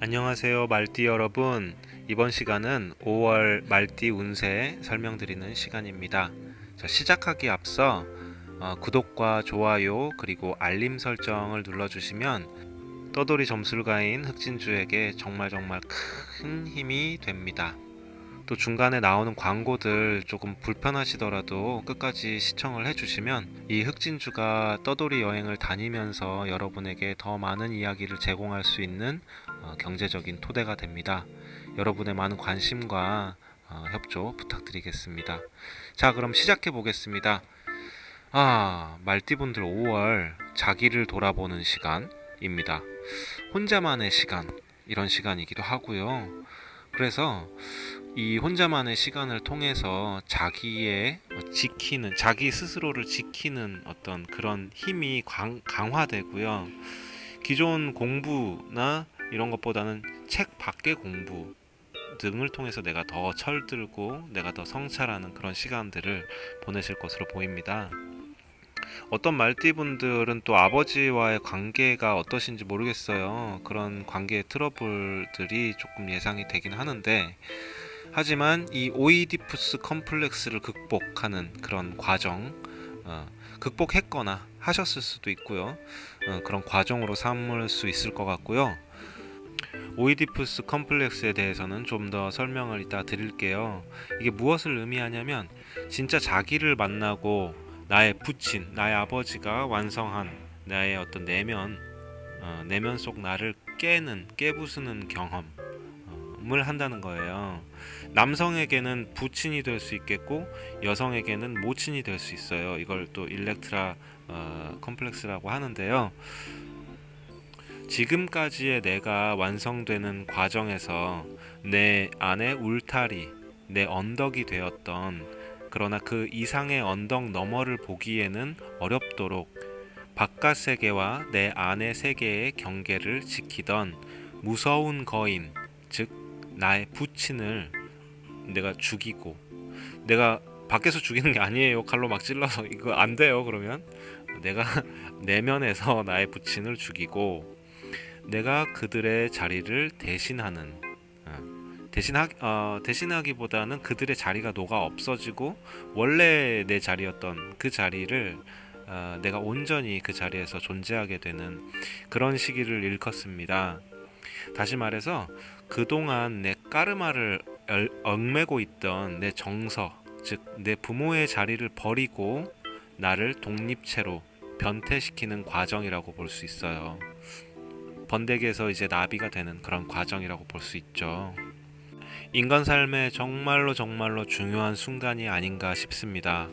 안녕하세요 말띠 여러분. 이번 시간은 5월 말띠 운세 설명드리는 시간입니다. 자, 시작하기 앞서 어, 구독과 좋아요 그리고 알림 설정을 눌러주시면 떠돌이 점술가인 흑진주에게 정말 정말 큰 힘이 됩니다 또 중간에 나오는 광고들 조금 불편하시더라도 끝까지 시청을 해주시면 이 흑진주가 떠돌이 여행을 다니면서 여러분에게 더 많은 이야기를 제공할 수 있는 어, 경제적인 토대가 됩니다. 여러분의 많은 관심과 어, 협조 부탁드리겠습니다. 자, 그럼 시작해 보겠습니다. 아, 말띠분들 5월 자기를 돌아보는 시간입니다. 혼자만의 시간, 이런 시간이기도 하고요. 그래서 이 혼자만의 시간을 통해서 자기의 지키는 자기 스스로를 지키는 어떤 그런 힘이 강, 강화되고요. 기존 공부나 이런 것보다는 책 밖의 공부 등을 통해서 내가 더 철들고 내가 더 성찰하는 그런 시간들을 보내실 것으로 보입니다. 어떤 말띠분들은 또 아버지와의 관계가 어떠신지 모르겠어요. 그런 관계의 트러블들이 조금 예상이 되긴 하는데 하지만 이 오이디푸스 컴플렉스를 극복하는 그런 과정 어, 극복했거나 하셨을 수도 있고요. 어, 그런 과정으로 삼을 수 있을 것 같고요. 오이디푸스 컴플렉스에 대해서는 좀 더 설명을 이따 드릴게요. 이게 무엇을 의미하냐면 진짜 자기를 만나고 나의 부친, 나의 아버지가 완성한 나의 어떤 내면, 어, 내면 속 나를 깨는, 깨부수는 경험 을 한다는 거예요. 남성에게는 부친이 될 수 있겠고 여성에게는 모친이 될 수 있어요. 이걸 또 일렉트라 어, 컴플렉스라고 하는데요. 지금까지의 내가 완성되는 과정에서 내 안에 울타리, 내 언덕이 되었던 그러나 그 이상의 언덕 너머를 보기에는 어렵도록 바깥 세계와 내 안의 세계의 경계를 지키던 무서운 거인, 즉 나의 부친을 내가 죽이고 내가 밖에서 죽이는 게 아니에요. 칼로 막 찔러서 이거 안 돼요. 그러면 내가 내면에서 나의 부친을 죽이고 내가 그들의 자리를 대신하는 어, 대신하 어, 대신하기보다는 그들의 자리가 녹아 없어지고 원래 내 자리였던 그 자리를 어, 내가 온전히 그 자리에서 존재하게 되는 그런 시기를 일컫습니다. 다시 말해서 그동안 내 까르마를 얼- 얽매고 있던 내 정서, 즉 내 부모의 자리를 버리고 나를 독립체로 변태시키는 과정이라고 볼 수 있어요. 번데기에서 이제 나비가 되는 그런 과정이라고 볼 수 있죠. 인간 삶에 정말로 정말로 중요한 순간이 아닌가 싶습니다.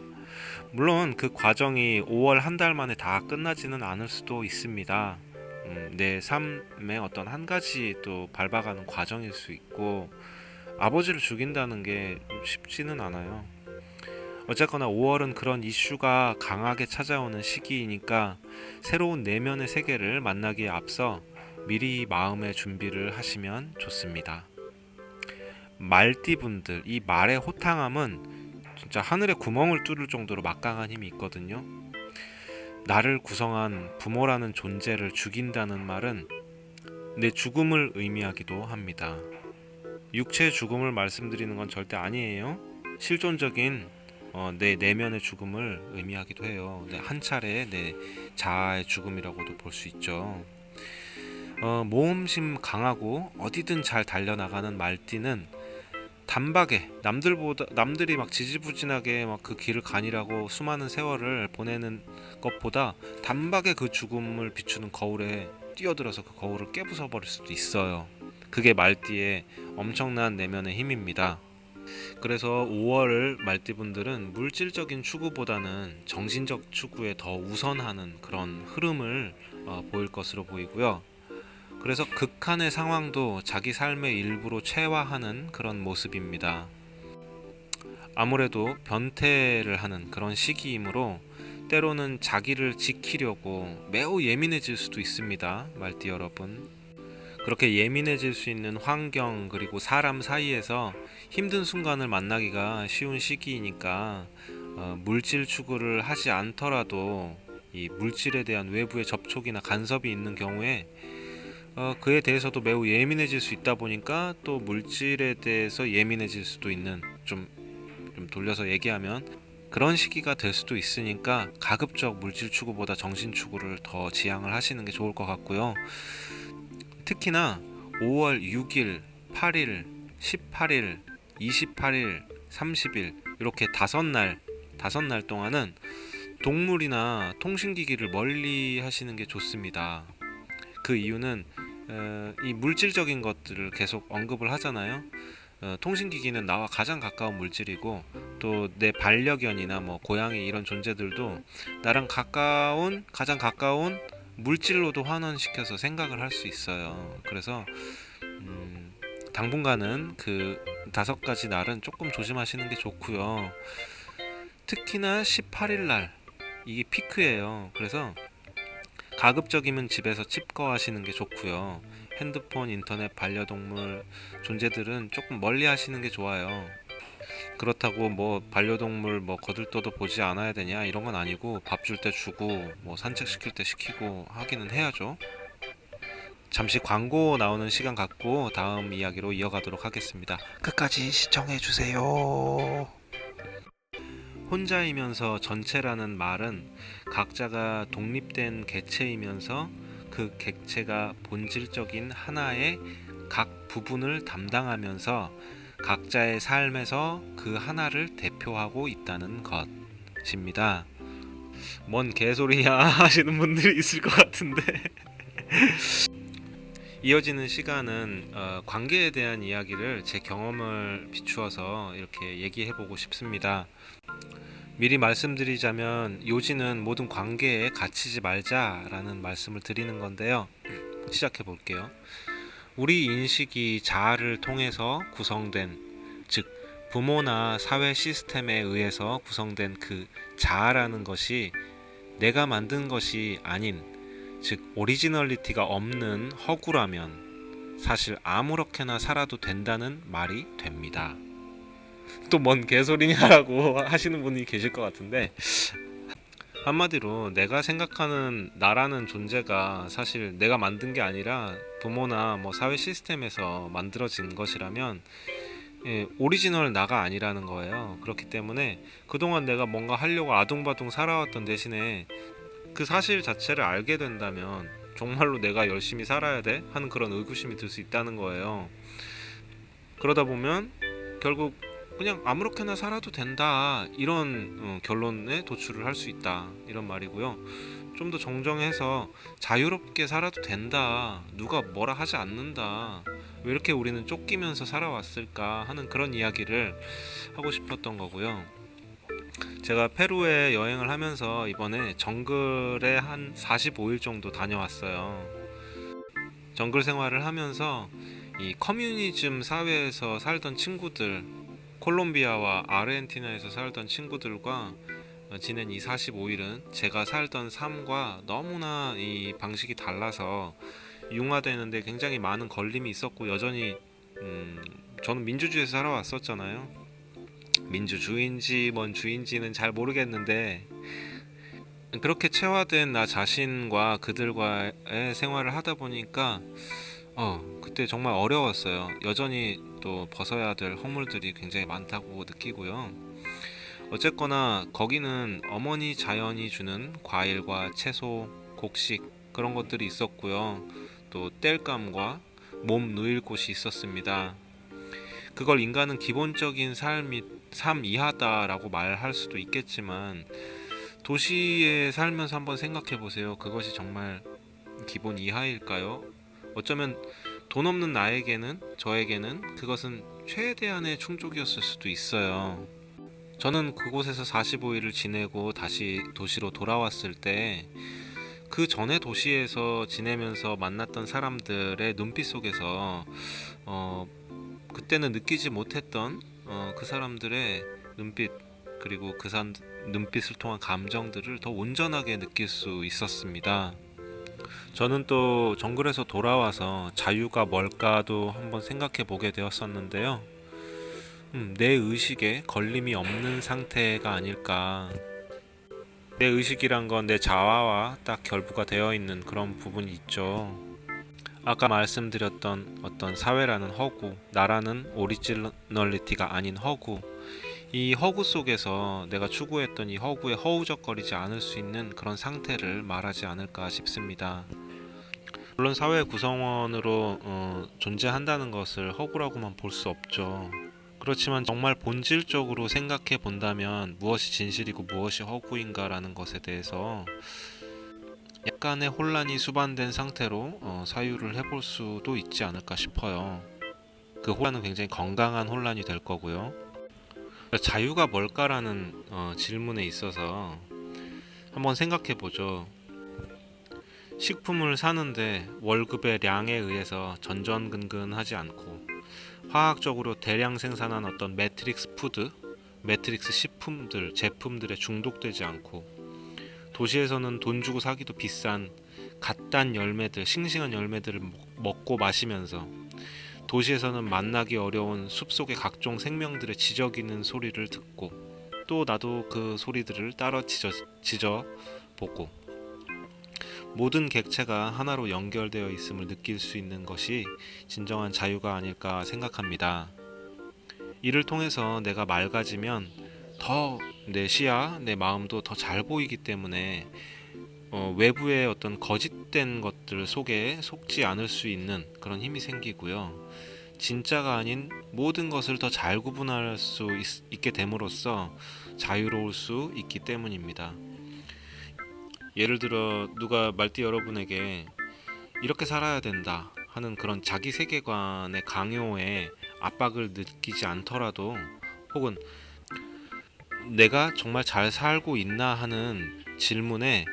물론 그 과정이 5월 한 달 만에 다 끝나지는 않을 수도 있습니다. 음, 내 삶의 어떤 한 가지 또 밟아가는 과정일 수 있고 아버지를 죽인다는 게 쉽지는 않아요. 어쨌거나 5월은 그런 이슈가 강하게 찾아오는 시기이니까 새로운 내면의 세계를 만나기에 앞서 미리 마음의 준비를 하시면 좋습니다. 말띠분들 이 말의 호탕함은 진짜 하늘에 구멍을 뚫을 정도로 막강한 힘이 있거든요. 나를 구성한 부모라는 존재를 죽인다는 말은 내 죽음을 의미하기도 합니다. 육체의 죽음을 말씀드리는 건 절대 아니에요. 실존적인 어, 내 내면의 죽음을 의미하기도 해요. 내한 차례의 내 자아의 죽음이라고도 볼 수 있죠. 어, 모험심 강하고 어디든 잘 달려나가는 말띠는 단박에 남들보다 남들이 막 지지부진하게 막 그 길을 가니라고 수많은 세월을 보내는 것보다 단박에 그 죽음을 비추는 거울에 뛰어들어서 그 거울을 깨부숴 버릴 수도 있어요. 그게 말띠의 엄청난 내면의 힘입니다. 그래서 5월 말띠분들은 물질적인 추구보다는 정신적 추구에 더 우선하는 그런 흐름을 어, 보일 것으로 보이고요. 그래서 극한의 상황도 자기 삶의 일부로 체화하는 그런 모습입니다. 아무래도 변태를 하는 그런 시기이므로 때로는 자기를 지키려고 매우 예민해질 수도 있습니다. 말띠 여러분. 그렇게 예민해질 수 있는 환경 그리고 사람 사이에서 힘든 순간을 만나기가 쉬운 시기이니까 어, 물질 추구를 하지 않더라도 이 물질에 대한 외부의 접촉이나 간섭이 있는 경우에 어, 그에 대해서도 매우 예민해질 수 있다 보니까 또 물질에 대해서 예민해질 수도 있는 좀, 좀 돌려서 얘기하면 그런 시기가 될 수도 있으니까 가급적 물질 추구보다 정신 추구를 더 지향을 하시는 게 좋을 것 같고요. 특히나 5월 6일, 8일, 18일, 28일, 30일 이렇게 다섯 날 다섯 날 동안은 동물이나 통신기기를 멀리 하시는 게 좋습니다. 그 이유는 어, 이 물질적인 것들을 계속 언급을 하잖아요. 어, 통신기기는 나와 가장 가까운 물질이고 또 내 반려견이나 뭐 고양이 이런 존재들도 나랑 가까운 가장 가까운 물질로도 환원시켜서 생각을 할 수 있어요. 그래서 음, 당분간은 그 다섯 가지 날은 조금 조심하시는 게 좋고요. 특히나 18일 날 이게 피크예요. 그래서 가급적이면 집에서 칩거하시는 게 좋고요. 핸드폰, 인터넷, 반려동물 존재들은 조금 멀리 하시는 게 좋아요. 그렇다고 뭐 반려동물 뭐 거들떠도 보지 않아야 되냐 이런 건 아니고 밥 줄 때 주고 뭐 산책 시킬 때 시키고 하기는 해야죠. 잠시 광고 나오는 시간 갖고 다음 이야기로 이어가도록 하겠습니다. 끝까지 시청해 주세요. 혼자이면서 전체라는 말은 각자가 독립된 객체이면서 그 객체가 본질적인 하나의 각 부분을 담당하면서 각자의 삶에서 그 하나를 대표하고 있다는 것입니다. 뭔 개소리야 하시는 분들이 있을 것 같은데 이어지는 시간은 어, 관계에 대한 이야기를 제 경험을 비추어서 이렇게 얘기해 보고 싶습니다. 미리 말씀드리자면 요지는 모든 관계에 갇히지 말자라는 말씀을 드리는 건데요. 시작해 볼게요. 우리 인식이 자아를 통해서 구성된 즉 부모나 사회 시스템에 의해서 구성된 그 자아라는 것이 내가 만든 것이 아닌 즉 오리지널리티가 없는 허구라면 사실 아무렇게나 살아도 된다는 말이 됩니다. 또 뭔 개소리냐라고 하시는 분이 계실 것 같은데 한마디로 내가 생각하는 나라는 존재가 사실 내가 만든 게 아니라 부모나 뭐 사회 시스템에서 만들어진 것이라면 예, 오리지널 나가 아니라는 거예요. 그렇기 때문에 그동안 내가 뭔가 하려고 아둥바둥 살아왔던 대신에 그 사실 자체를 알게 된다면 정말로 내가 열심히 살아야 돼 하는 그런 의구심이 들 수 있다는 거예요. 그러다 보면 결국 그냥 아무렇게나 살아도 된다 이런 어, 결론에 도출을 할 수 있다 이런 말이고요. 좀 더 정정해서 자유롭게 살아도 된다 누가 뭐라 하지 않는다 왜 이렇게 우리는 쫓기면서 살아왔을까 하는 그런 이야기를 하고 싶었던 거고요. 제가 페루에 여행을 하면서 이번에 정글에 한 45일 정도 다녀왔어요. 정글 생활을 하면서 이 커뮤니즘 사회에서 살던 친구들, 콜롬비아와 아르헨티나에서 살던 친구들과 지낸 이 45일은 제가 살던 삶과 너무나 이 방식이 달라서 융화되는데 굉장히 많은 걸림이 있었고 여전히 음, 저는 민주주의에서 살아왔었잖아요. 민주주의인지 뭔 주인지는 잘 모르겠는데 그렇게 체화된 나 자신과 그들과의 생활을 하다 보니까 어 그때 정말 어려웠어요. 여전히 또 벗어야 될 허물들이 굉장히 많다고 느끼고요. 어쨌거나 거기는 어머니 자연이 주는 과일과 채소, 곡식 그런 것들이 있었고요. 또 땔감과 몸 누일 곳이 있었습니다. 그걸 인간은 기본적인 삶이 삶 이하다라고 말할 수도 있겠지만 도시에 살면서 한번 생각해 보세요. 그것이 정말 기본 이하일까요? 어쩌면 돈 없는 나에게는 저에게는 그것은 최대한의 충족이었을 수도 있어요. 저는 그곳에서 45일을 지내고 다시 도시로 돌아왔을 때 그 전에 도시에서 지내면서 만났던 사람들의 눈빛 속에서 어, 그때는 느끼지 못했던 어, 그 사람들의 눈빛 그리고 그 사람 눈빛을 통한 감정들을 더 온전하게 느낄 수 있었습니다. 저는 또 정글에서 돌아와서 자유가 뭘까도 한번 생각해 보게 되었었는데요. 음, 내 의식에 걸림이 없는 상태가 아닐까. 내 의식이란 건 내 자아와 딱 결부가 되어 있는 그런 부분이 있죠. 아까 말씀드렸던 어떤 사회라는 허구, 나라는 오리지널리티가 아닌 허구, 이 허구 속에서 내가 추구했던 이 허구에 허우적거리지 않을 수 있는 그런 상태를 말하지 않을까 싶습니다. 물론 사회 구성원으로 어, 존재한다는 것을 허구라고만 볼 수 없죠. 그렇지만 정말 본질적으로 생각해 본다면 무엇이 진실이고 무엇이 허구인가라는 것에 대해서 약간의 혼란이 수반된 상태로 어, 사유를 해볼 수도 있지 않을까 싶어요. 그 혼란은 굉장히 건강한 혼란이 될 거고요. 자유가 뭘까라는 어, 질문에 있어서 한번 생각해 보죠. 식품을 사는데 월급의 량에 의해서 전전근근하지 않고 화학적으로 대량 생산한 어떤 매트릭스 푸드, 매트릭스 식품들, 제품들에 중독되지 않고 도시에서는 돈 주고 사기도 비싼 갓단 열매들, 싱싱한 열매들을 먹- 먹고 마시면서 도시에서는 만나기 어려운 숲속의 각종 생명들의 지저귀는 소리를 듣고 또 나도 그 소리들을 따라 지져, 지져 보고 모든 객체가 하나로 연결되어 있음을 느낄 수 있는 것이 진정한 자유가 아닐까 생각합니다. 이를 통해서 내가 맑아지면 더 내 시야, 내 마음도 더 잘 보이기 때문에 어, 외부의 어떤 거짓된 것들 속에 속지 않을 수 있는 그런 힘이 생기고요. 진짜가 아닌 모든 것을 더 잘 구분할 수 있, 게 됨으로써 자유로울 수 있기 때문입니다. 예를 들어 누가 말띠 여러분에게 이렇게 살아야 된다 하는 그런 자기 세계관의 강요에 압박을 느끼지 않더라도 혹은 내가 정말 잘 살고 있나 하는 질문에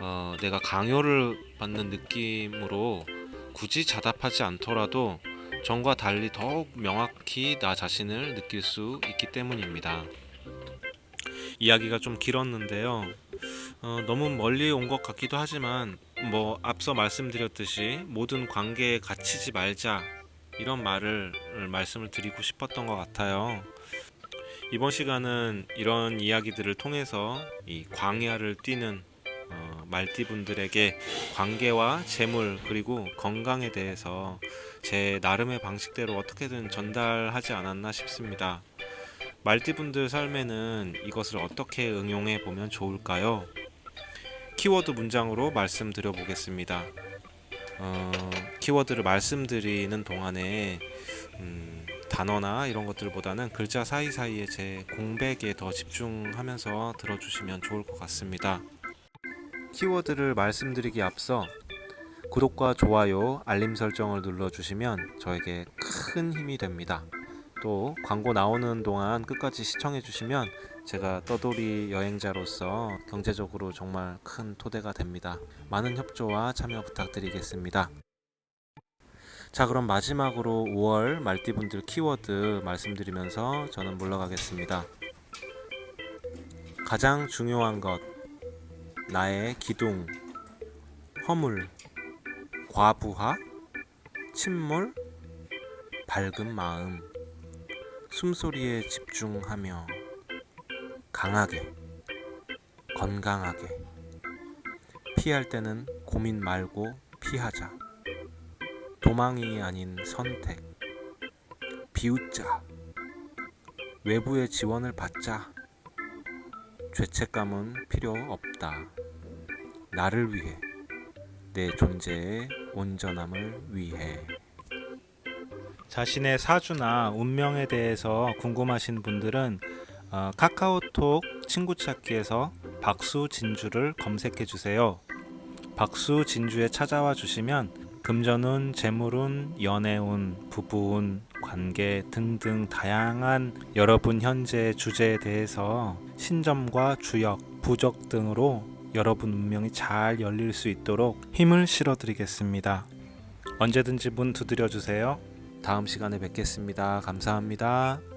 어, 내가 강요를 받는 느낌으로 굳이 자답하지 않더라도 전과 달리 더욱 명확히 나 자신을 느낄 수 있기 때문입니다. 이야기가 좀 길었는데요. 어, 너무 멀리 온 것 같기도 하지만 뭐 앞서 말씀드렸듯이 모든 관계에 갇히지 말자 이런 말을 말씀을 드리고 싶었던 것 같아요. 이번 시간은 이런 이야기들을 통해서 이 광야를 뛰는 어, 말띠 분들에게 관계와 재물 그리고 건강에 대해서 제 나름의 방식대로 어떻게든 전달하지 않았나 싶습니다. 말띠 분들 삶에는 이것을 어떻게 응용해 보면 좋을까요? 키워드 문장으로 말씀드려 보겠습니다. 어, 키워드를 말씀드리는 동안에 음, 단어나 이런 것들보다는 글자 사이사이에 제 공백에 더 집중하면서 들어주시면 좋을 것 같습니다. 키워드를 말씀드리기 앞서 구독과 좋아요, 알림 설정을 눌러주시면 저에게 큰 힘이 됩니다. 또 광고 나오는 동안 끝까지 시청해 주시면 제가 떠돌이 여행자로서 경제적으로 정말 큰 토대가 됩니다. 많은 협조와 참여 부탁드리겠습니다. 자, 그럼 마지막으로 5월 말띠분들 키워드 말씀드리면서 저는 물러가겠습니다. 가장 중요한 것, 나의 기둥, 허물, 과부하, 침몰, 밝은 마음, 숨소리에 집중하며 강하게, 건강하게, 피할 때는 고민 말고 피하자. 도망이 아닌 선택. 비웃자. 외부의 지원을 받자. 죄책감은 필요 없다. 나를 위해. 내 존재의 온전함을 위해. 자신의 사주나 운명에 대해서 궁금하신 분들은 어, 카카오톡 친구 찾기에서 박수 진주를 검색해 주세요. 박수 진주에 찾아와 주시면 금전운, 재물운, 연애운, 부부운, 관계 등등 다양한 여러분 현재 주제에 대해서 신점과 주역, 부적 등으로 여러분 운명이 잘 열릴 수 있도록 힘을 실어 드리겠습니다. 언제든지 문 두드려 주세요. 다음 시간에 뵙겠습니다. 감사합니다.